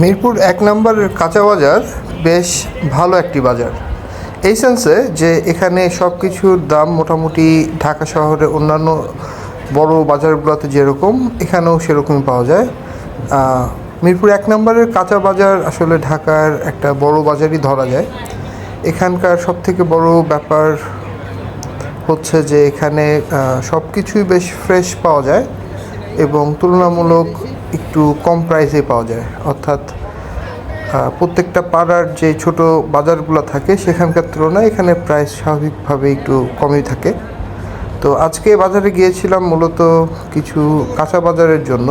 মিরপুর এক নম্বরের কাঁচা বাজার বেশ ভালো একটি বাজার। এই সেন্সে যে এখানে সব কিছুর দাম মোটামুটি ঢাকা শহরে অন্যান্য বড় বাজারগুলোতে যেরকম, এখানেও সেরকমই পাওয়া যায়। মিরপুর এক নম্বরের কাঁচা বাজার আসলে ঢাকার একটা বড় বাজারই ধরা যায়। এখানকার সবথেকে বড় ব্যাপার হচ্ছে যে এখানে সব কিছুই বেশ ফ্রেশ পাওয়া যায় এবং তুলনামূলক একটু কম প্রাইসে পাওয়া যায়। অর্থাৎ প্রত্যেকটা পাড়ার যে ছোট বাজারগুলো থাকে, সেখানকার তুলনায় এখানে প্রাইস স্বাভাবিকভাবে একটু কমই থাকে। তো আজকে বাজারে গিয়েছিলাম মূলত কিছু কাঁচা বাজারের জন্য।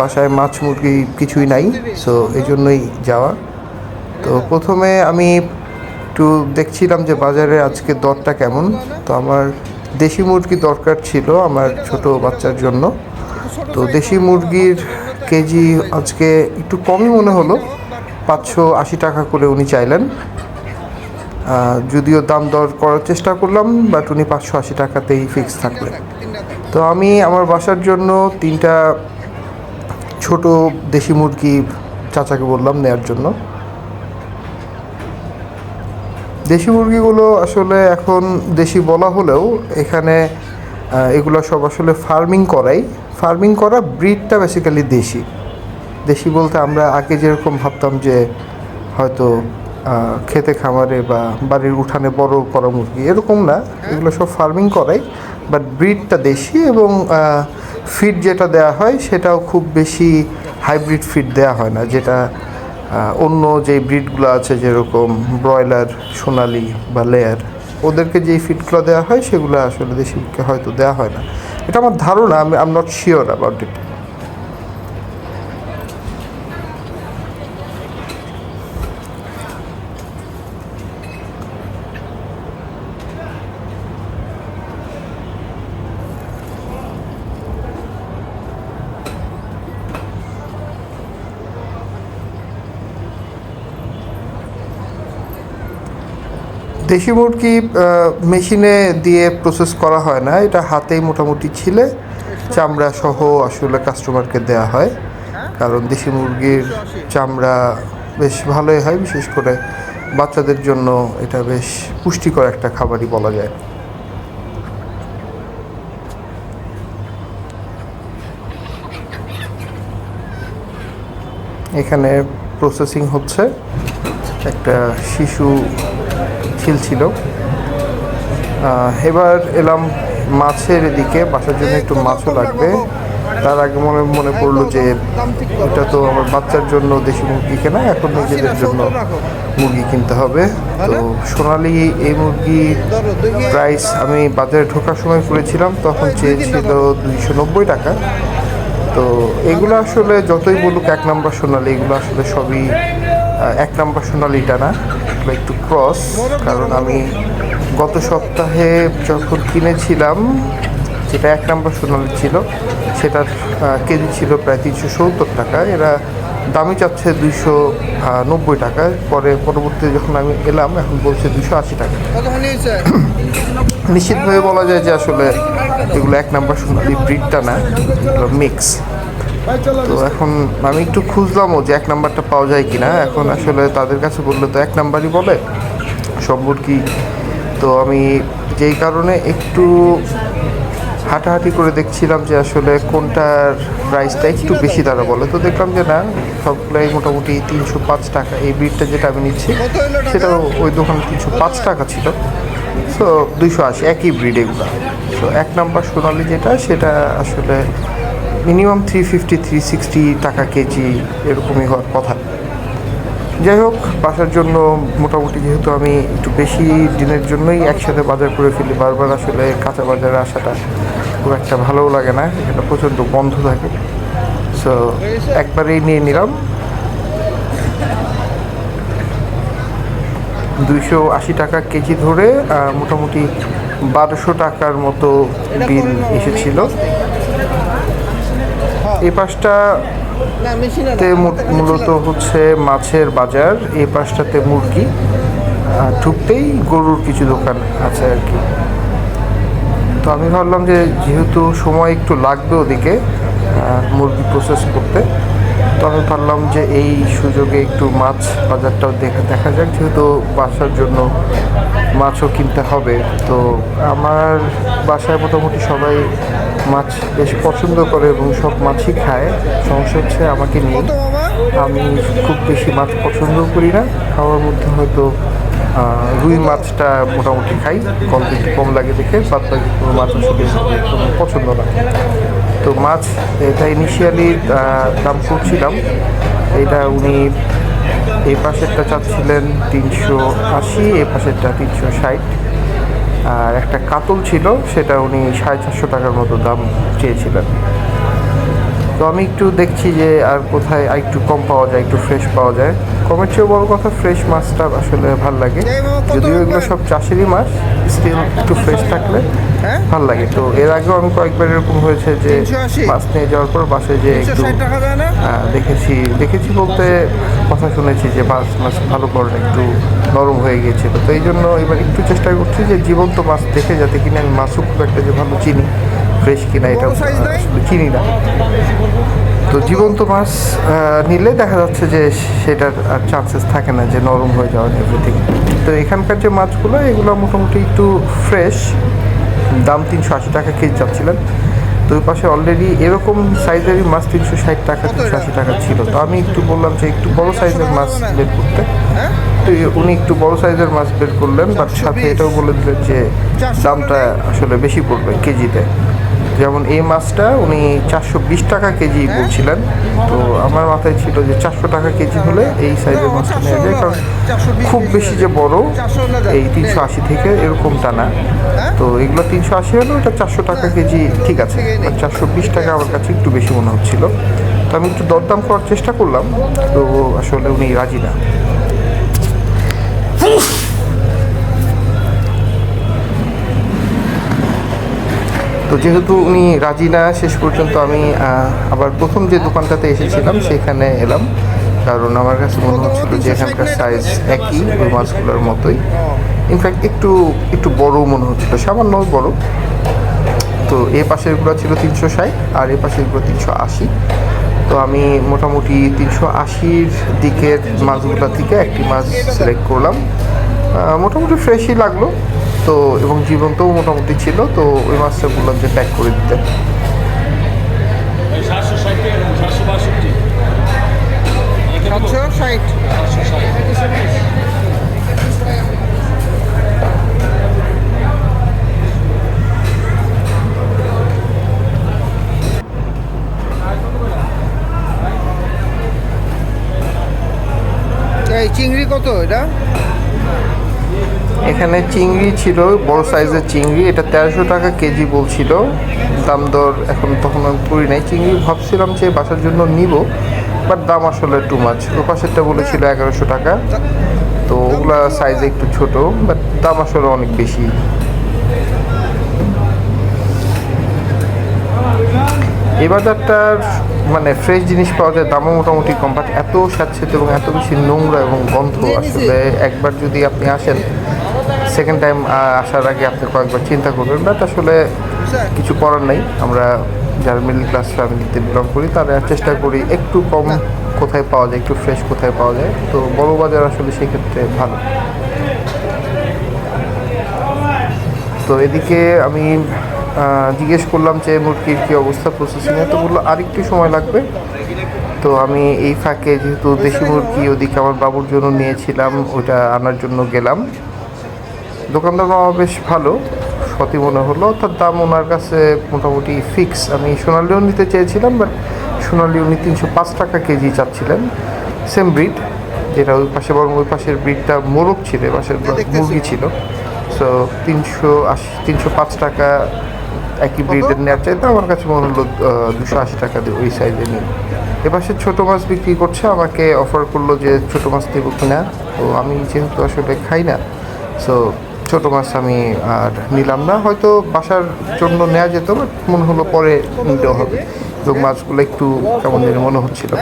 বাসায় মাছ মুরগি কিছুই নাই সো এই জন্যই যাওয়া। তো প্রথমে আমি একটু দেখছিলাম যে বাজারে আজকে দরটা কেমন। তো আমার দেশি মুরগি দরকার ছিল আমার ছোট বাচ্চার জন্য। তো দেশি মুরগির কেজি আজকে একটু কমই মনে হলো পাঁচশো আশি টাকা করে উনি চাইলেন। যদিও দাম দর করার চেষ্টা করলাম বাট উনি পাঁচশো আশি টাকাতেই ফিক্স থাকলেন। তো আমি আমার বাসার জন্য তিনটা ছোট দেশি মুরগি চাচাকে বললাম নেয়ার জন্য। দেশি মুরগিগুলো আসলে এখন দেশি বলা হলেও এখানে এগুলো সব আসলে ফার্মিং করাই। ফার্মিং করা ব্রিডটা বেসিক্যালি দেশি। দেশি বলতে আমরা আগে যেরকম ভাবতাম যে হয়তো খেতে খামারে বা বাড়ির উঠানে বড় করা মুরগি এরকম না। এগুলো সব ফার্মিং করাই বাট ব্রিডটা দেশি এবং ফিড যেটা দেওয়া হয় সেটাও খুব বেশি হাইব্রিড ফিড দেওয়া হয় না। যেটা অন্য যে ব্রিডগুলো আছে যেরকম ব্রয়লার সোনালি বা লেয়ার ওদেরকে যেই ফিডগুলো দেওয়া হয় সেগুলো আসলে দেশিকে হয়তো দেওয়া হয় না। এটা আমার ধারণা আমি am not sure about it দেশি মুরগি মেশিনে দিয়ে প্রসেস করা হয় না। এটা হাতেই মোটামুটি ছিলে। চামড়া সহ আসলে কাস্টমারকে দেওয়া হয়। কারণ দেশি মুরগির চামড়া বেশ ভালোই হয়, বিশেষ করে বাচ্চাদের জন্য এটা বেশ পুষ্টিকর একটা খাবারই বলা যায়। এখানে প্রসেসিং হচ্ছে। একটা শিশু ছিল। এবার এলাম মাছের দিকে বাসার জন্য একটু মাছও লাগবে। তার আগে মনে মনে পড়ল যে এটা তো আমার বাচ্চার জন্য দেশি মুরগি কেনা, এখন নিজেদের জন্য মুরগি কিনতে হবে। তো সোনালি এই মুরগি প্রাইস আমি বাজারে ঢোকার সময় করেছিলাম, তখন চেয়েছিল দুইশো নব্বই টাকা। তো এগুলো আসলে যতই বলুক এক নাম্বার সোনালি, এগুলো আসলে সবই এক নাম্বার সোনালিটা না একটু ক্রস কারণ আমি গত সপ্তাহে যখন কিনেছিলাম, যেটা এক নাম্বার সোনালি ছিল, সেটার কেজি ছিল প্রায় তিনশো সত্তর টাকা। এরা দামি চাচ্ছে দুইশো নব্বই টাকা। পরে পরবর্তী যখন আমি এলাম, এখন বলছে দুশো আশি টাকা। নিশ্চিতভাবে বলা যায় যে আসলে এগুলো এক নাম্বার সোনালি ব্রিডটা না এগুলো মিক্স তো এখন আমি একটু খুঁজলামও যে এক নাম্বারটা পাওয়া যায় কিনা। এখন আসলে তাদের কাছে বললে তো এক নাম্বারই বলে। সব কি? তো আমি যেই কারণে একটু হাঁটাহাঁটি করে দেখছিলাম যে আসলে কোনটার প্রাইসটা একটু বেশি তারা বলে। তো দেখলাম যে না সবগুলাই মোটামুটি তিনশো পাঁচ টাকা। এই ব্রিডটা যেটা আমি নিচ্ছি সেটাও ওই দোকানে তিনশো পাঁচ টাকা ছিল। সো দুইশো আশি একই ব্রিড এগুলো। সো এক নাম্বার সোনালি যেটা সেটা আসলে minimum three fifty three sixty টাকা কেজি এরকমই হওয়ার কথা। যাই হোক, বাসার জন্য মোটামুটি যেহেতু আমি একটু বেশি দিনের জন্যই একসাথে বাজার করে ফেলি, বারবার আসলে কাঁচা বাজারে আসাটা খুব একটা ভালোও লাগে না এটা প্রচণ্ড বন্ধ থাকে। সো একবারেই নিয়ে নিলাম। দুইশো আশি টাকা কেজি ধরে মোটামুটি বারোশো টাকার মতো বিল এসেছিল। এই পাশটা মূলত হচ্ছে মাছের বাজার, এই পাশটাতে মুরগি। ঢুকতেই গরুর কিছু দোকান আছে আর কি। তো আমি ভাবলাম যে যেহেতু সময় একটু লাগবে ওদিকে মুরগি প্রসেস করতে, তো আমি ভাবলাম যে এই সুযোগে একটু মাছ বাজারটাও দেখা দেখা যাক, যেহেতু বাসার জন্য মাছও কিনতে হবে। তো আমার বাসায় মোটামুটি সবাই মাছ বেশ পছন্দ করে এবং সব মাছই খায়। সমস্যা হচ্ছে আমাকে নিয়ে আমি খুব বেশি মাছ পছন্দ করি না। খাওয়ার মধ্যে হয়তো রুই মাছটা মোটামুটি খাই। কম একটু কম লাগে দেখে, বাদ বাকি কোনো মাছ আসলে পছন্দ না। তো মাছ, এটা ইনিশিয়ালি দাম করছিলাম। এটা উনি এই পাশেরটা চাচ্ছিলেন তিনশো আশি এই পাশেরটা তিনশো ষাট। আর একটা কাতল ছিল সেটা উনি সাড়ে চারশো টাকার মতো দাম চেয়েছিলেন। তো আমি একটু দেখছি যে আর কোথায় আর একটু কম পাওয়া যায় একটু ফ্রেশ পাওয়া যায়। কমের চেয়েও বড় কথা ফ্রেশ মাছটা আসলে ভালো লাগে। যদিও এগুলো সব চাষেরই মাছ স্টিল একটু ফ্রেশ থাকলে হ্যাঁ? ভালো লাগে। তো এর আগেও আমি কয়েকবার এরকম হয়েছে যে 380? মাছ নিয়ে যাওয়ার পর বাসে যে একটু আহ, দেখেছি। দেখেছি বলতে কথা শুনেছি যে মাছ মাছ ভালো করে একটু নরম হয়ে গিয়েছিল তো এই জন্য এবার একটু চেষ্টা করছি যে জীবন্ত মাছ দেখে যাতে কিনে আমি মাছও খুব একটা যে ভালো চিনি। ফ্রেশ কিনা এটা চিনি না। তো জীবন্ত মাছ নিলে দেখা যাচ্ছে যে সেটার আর চান্সেস থাকে না যে নরম হয়ে যাওয়ার এভরিথিং তো এখানকার যে মাছগুলো এগুলো মোটামুটি একটু ফ্রেশ দাম তিনশো আশি টাকা কেজি যাচ্ছিলেন তো ওই পাশে অলরেডি এরকম সাইজেরই মাছ তিনশো ষাট টাকা তিনশো আশি টাকা ছিল। তো আমি একটু বললাম যে একটু বড় সাইজের মাছ বের করতে। হ্যাঁ? তো উনি একটু বড় সাইজের মাছ বের করলেন বাট সাথে এটাও বলে দিলেন যে দামটা আসলে বেশি পড়বে কেজিতে। যেমন এই মাছটা উনি চারশো বিশ টাকা কেজি বলছিলেন। তো আমার মাথায় ছিল যে চারশো টাকা কেজি হলে এই সাইজের মাছটা নেওয়া যায়, কারণ খুব বেশি যে বড় এই তিনশো আশি থেকে এরকমটা না তো এগুলো তিনশো আশি হলেও এটা চারশো টাকা কেজি, ঠিক আছে। চারশো বিশ টাকা আমার কাছে একটু বেশি মনে হচ্ছিল। তো আমি একটু দরদাম করার চেষ্টা করলাম, তো আসলে উনি রাজি না। তো যেহেতু উনি রাজি না, শেষ পর্যন্ত আমি আবার প্রথম যে দোকানটাতে এসেছিলাম, সেখানে এলাম। কারণ আমার কাছে মনে হচ্ছিল যে এখানকার সাইজ একই ওই মাছগুলোর মতোই ইনফ্যাক্ট একটু একটু বড় মনে হচ্ছিল, সামান্য বড়। তো এ পাশেরগুলো ছিল তিনশো ষাট, আর এ পাশেরগুলো তিনশো আশি। তো আমি মোটামুটি তিনশো আশির দিকের মাছগুলো থেকে একটি মাছ সিলেক্ট করলাম। মোটামুটি ফ্রেশই লাগল। তো এবং জীবন্তও মোটামুটি ছিল তো ওই মাছটা বললাম যে প্যাক করে দিতে। এই চিংড়ি কত এটা? এখানে চিংড়ি ছিল বড় সাইজের চিংড়ি এটা তেরোশো টাকা কেজি বলছিল। দাম দর এখন তখন আমি করি নাই। চিংড়ি ভাবছিলাম যে বাসার জন্য নিব বাট দাম আসলে টু মাছ ও পাশেরটা বলেছিল এগারোশো টাকা। তো ওগুলা সাইজ একটু ছোট বাট দাম আসলে অনেক বেশি। এই বাজারটার মানে ফ্রেশ জিনিস পাওয়া যায় দামও মোটামুটি কম বাট এত স্যাঁতস্যাঁতে এবং এত বেশি নোংরা এবং গন্ধ আসলে। একবার যদি আপনি আসেন সেকেন্ড টাইম আসার আগে আপনি কয়েকবার চিন্তা করবেন বাট আসলে কিছু করার নেই। আমরা যারা মিডল ক্লাস ফ্যামিলিতে বিলং করি, তারা চেষ্টা করি একটু কম কোথায় পাওয়া যায়, একটু ফ্রেশ কোথায় পাওয়া যায়। তো বড় বাজার আসলে সেক্ষেত্রে ভালো। তো এদিকে আমি জিজ্ঞেস করলাম যে, মুরগির কী অবস্থা প্রসেসিংয়ে তো বলল, আরেকটু সময় লাগবে। তো আমি এই ফাঁকে যেহেতু দেশি মুরগি, ওদিকে আমার বাবুর জন্য নিয়েছিলাম, ওটা আনার জন্য গেলাম। দোকানদার মামা বেশ ভালো। সতী মনে হলো তার দাম ওনার কাছে মোটামুটি ফিক্স আমি সোনালিও নিতে চেয়েছিলাম বাট সোনালি উনি তিনশো পাঁচ টাকা কেজি চাচ্ছিলেন। সেম ব্রিড যেটা ওই পাশে বরং ওই পাশের ব্রিডটা মোরগ ছিল এ পাশের মুরগি ছিল। সো তিনশো আশি তিনশো পাঁচ টাকা একই ব্রিডের নেওয়ার চাইতে আমার কাছে মনে হলো দুশো আশি টাকা দিয়ে ওই সাইজে নিই এপাশে ছোটো মাছ বিক্রি করছে আমাকে অফার করল যে ছোটো মাছ দেবো কিনা। তো আমি যেহেতু আসলে খাই না সো ছোটো মাছ আমি আর নিলাম না। হয়তো বাসার জন্য নেওয়া যেত বাট মনে হলো পরে নিতে হবে। তো মাছগুলো একটু কেমন যেন মনে হচ্ছিল।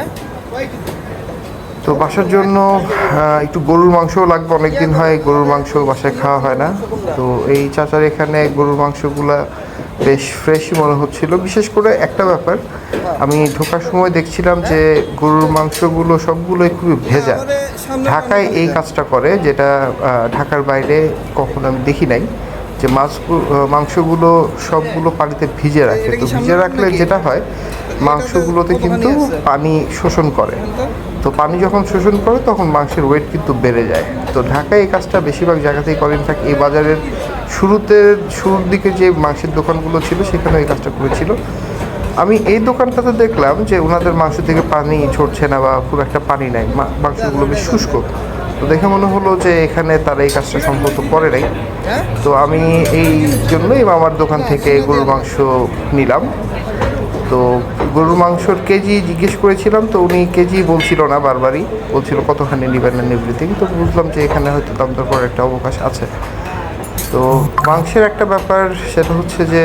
তো বাসার জন্য একটু গরুর মাংসও লাগবে। অনেক দিন হয় গরুর মাংস বাসায় খাওয়া হয় না। তো এই চাচার এখানে গরুর মাংসগুলা বেশ ফ্রেশই মনে হচ্ছিল। বিশেষ করে একটা ব্যাপার আমি ঢোকার সময় দেখছিলাম যে গরুর মাংসগুলো সবগুলোই খুবই ভেজা। ঢাকায় এই কাজটা করে যেটা ঢাকার বাইরে কখনো আমি দেখি নাই যে মাছ মাংসগুলো সবগুলো পানিতে ভিজে রাখে। তো ভিজে রাখলে যেটা হয় মাংসগুলোতে কিন্তু পানি শোষণ করে। তো পানি যখন শোষণ করে তখন মাংসের ওয়েট কিন্তু বেড়ে যায়। তো ঢাকায় এই কাজটা বেশিরভাগ জায়গাতেই করে ইনফ্যাক্ট এই বাজারের শুরুতে, শুরুর দিকে যে মাংসের দোকানগুলো ছিল, সেখানে এই কাজটা করেছিল। আমি এই দোকানটাতে দেখলাম যে ওনাদের মাংস থেকে পানি ঝরছে না বা খুব একটা পানি নাই। মাংসগুলো বেশ শুষ্ক। তো দেখে মনে হলো যে এখানে তারা এই কাজটা সম্ভবত করে নাই। তো আমি এই জন্যই মামার দোকান থেকে গরুর মাংস নিলাম। তো গরুর মাংসর কেজি জিজ্ঞেস করেছিলাম, তো উনি কেজি বলছিল না বারবারই। বলছিল কতখানি নেবেন না এভরিথিং তো বুঝলাম যে এখানে হয়তো দাম দর করার একটা অবকাশ আছে। তো মাংসের একটা ব্যাপার সেটা হচ্ছে যে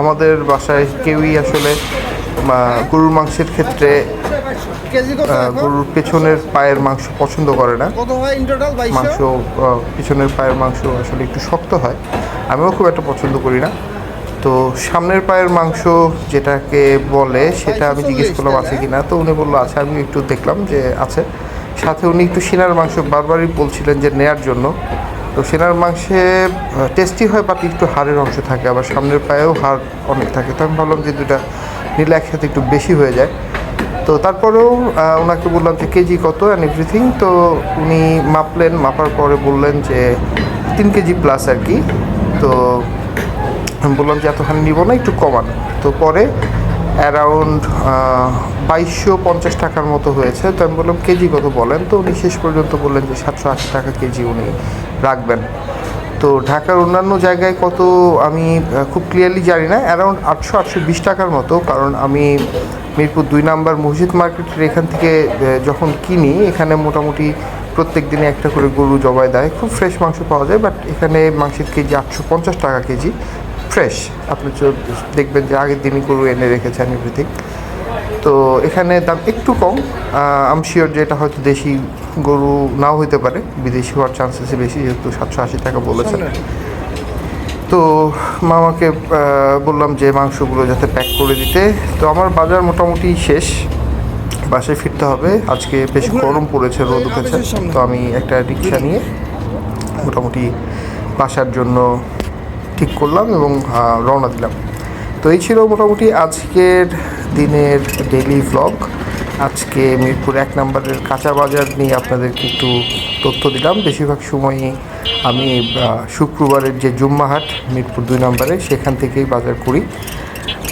আমাদের বাসায় কেউই আসলে গরুর মাংসের ক্ষেত্রে? গরুর পেছনের পায়ের মাংস পছন্দ করে না। হয় মাংস পিছনের পায়ের মাংস আসলে একটু শক্ত হয়। আমিও খুব একটা পছন্দ করি না। তো সামনের পায়ের মাংস যেটাকে বলে সেটা আমি জিজ্ঞেস করলাম আছে কি না তো উনি বলল আছে। আমি একটু দেখলাম যে আছে। সাথে উনি একটু সিনার মাংস বারবারই বলছিলেন যে নেয়ার জন্য। তো সেনার মাংসে টেস্টি হয় বাট একটু হাড়ের অংশ থাকে, আবার সামনের পায়েও হাড় অনেক থাকে। তো আমি ভাবলাম যে দুটা নিলে একসাথে একটু বেশি হয়ে যায়। তো তারপরেও ওনাকে বললাম যে কেজি কত অ্যান্ড এভরিথিং তো উনি মাপলেন, মাপার পরে বললেন যে তিন কেজি প্লাস আর কি। তো আমি বললাম যে এতখানি নিব না, একটু কমান। তো পরে অ্যারাউন্ড বাইশশো পঞ্চাশ টাকার মতো হয়েছে। তো আমি বললাম, কেজি কত বলেন? তো উনি শেষ পর্যন্ত বললেন যে সাতশো আশি টাকা কেজি উনি রাখবেন। তো ঢাকার অন্যান্য জায়গায় কত আমি খুব ক্লিয়ারলি জানি না, অ্যারাউন্ড আটশো আটশো বিশ টাকার মতো। কারণ আমি মিরপুর দুই নাম্বার মসজিদ মার্কেটের এখান থেকে যখন কিনি, এখানে মোটামুটি প্রত্যেক দিনে একটা করে গরু জবাই দেয়। খুব ফ্রেশ মাংস পাওয়া যায় বাট এখানে মাংসের কেজি আটশো পঞ্চাশ টাকা কেজি। ফ্রেশ আপনি দেখবেন যে আগের দিনই গরু এনে রেখেছেন এভরিথিং তো এখানে দাম একটু কম। আম শিওর যে এটা হয়তো দেশি গরু নাও হইতে পারে। বিদেশি হওয়ার চান্সেস বেশি যেহেতু সাতশো আশি টাকা বলেছেন। তো মামাকে বললাম যে মাংসগুলো যাতে প্যাক করে দিতে। তো আমার বাজার মোটামুটি শেষ। বাসায় ফিরতে হবে। আজকে বেশ গরম পড়েছে রোদ উঠেছে। তো আমি একটা রিক্সা নিয়ে মোটামুটি বাসার জন্য ঠিক করলাম এবং রওনা দিলাম। তো এই ছিল মোটামুটি আজকের দিনের ডেইলি ভ্লগ আজকে মিরপুর এক নম্বরের কাঁচা বাজার নিয়ে আপনাদেরকে একটু তথ্য দিলাম। বেশিরভাগ সময়ই আমি শুক্রবারের যে জুম্মা হাট মিরপুর দুই নম্বরে, সেখান থেকেই বাজার করি।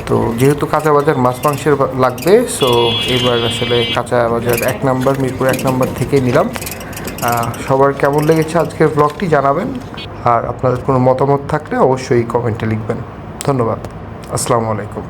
তো যেহেতু কাঁচা বাজার মাছ মাংসের লাগবে সো এবার আসলে কাঁচা বাজার এক নম্বর, মিরপুর এক নম্বর থেকেই নিলাম। সবার কেমন লেগেছে আজকের ব্লগটি জানাবেন। আর আপনাদের কোনো মতামত থাকলে অবশ্যই কমেন্টে লিখবেন। ধন্যবাদ। আসসালামু আলাইকুম।